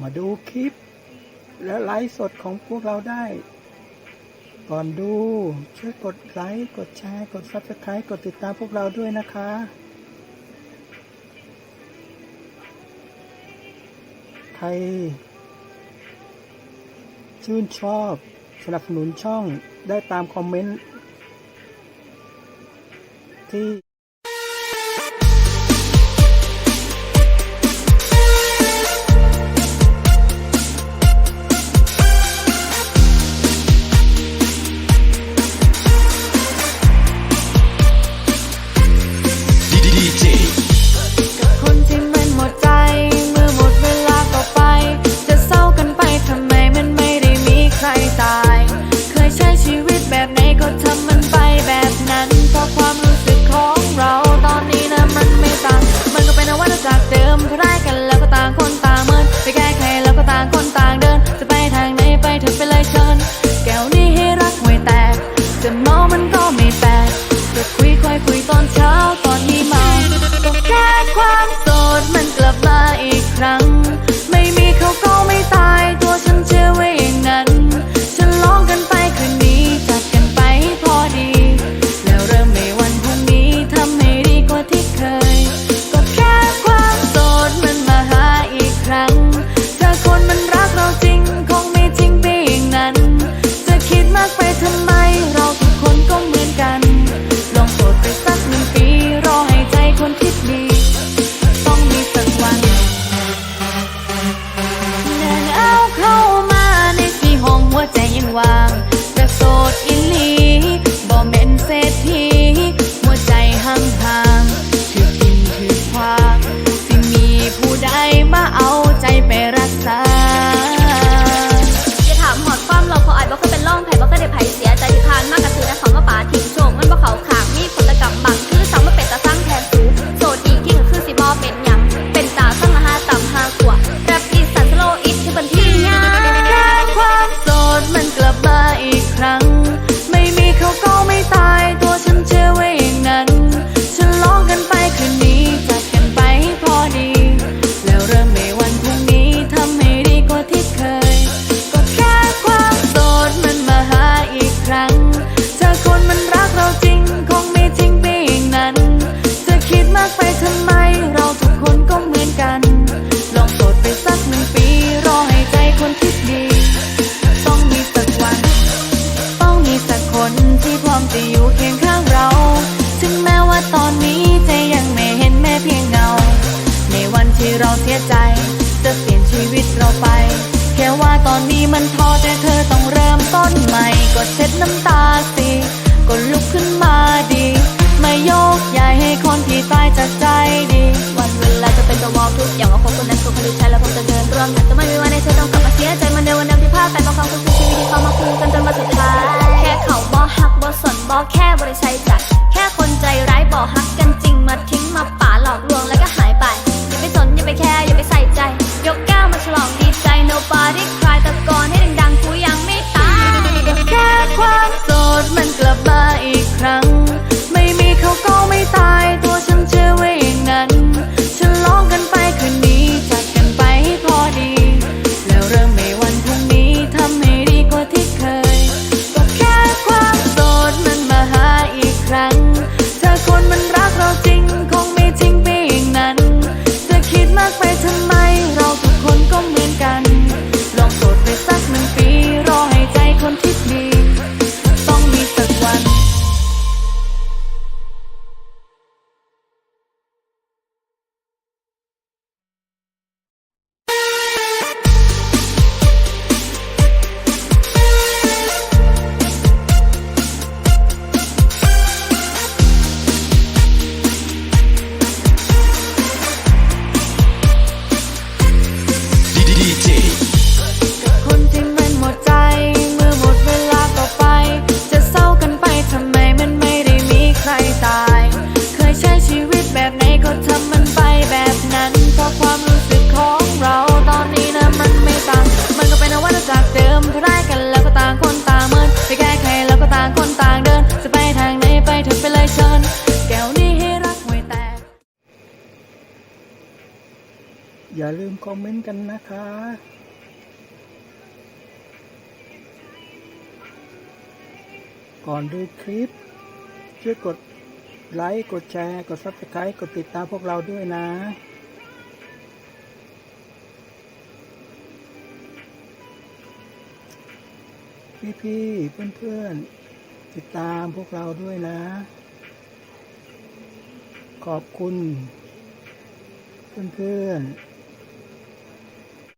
มาดูคลิป และไลฟ์สดของพวกเราได้ ก่อนดูช่วยกดไลค์กดแชร์ กดซับสไคร b ์กดติดตามพวกเราด้วยนะคะ ใคร ชื่นชอบสนับสนุนช่องได้ตามคอมเมนต์ที่ boa. มันพอแต่เธอต้องเริ่มต้นใหม่กดเช็ดน้ำตาสิกดลุกขึ้นมาดี ไม่โยกย้ายให้คนที่ตายจากใจดี วันเวลาจะเป็นตัวบอกทุกอย่างว่าคบคนนั้นคนคนที่ใช่แล้วพบจะเดินร่วมกันแต่ไม่มีวันในเธอต้องกลับมาเสียใจมันในวันเดิมที่พลาดไปเพราะความคุ้นชีวิตที่เขามาคู่กันจนมาสุดท้าย แค่เขาบ่หักบอกสนบอกแค่บริชัยจัดแค่คนใจร้ายบ่หักกัน อย่าลืมคอมเมนต์กันนะคะ ก่อนดูคลิป ช่วยกดไลค์ กดแชร์ กด Subscribe กดติดตามพวกเราด้วยนะ พี่ๆ เพื่อนๆ ติดตามพวกเราด้วยนะ ขอบคุณ เพื่อนๆ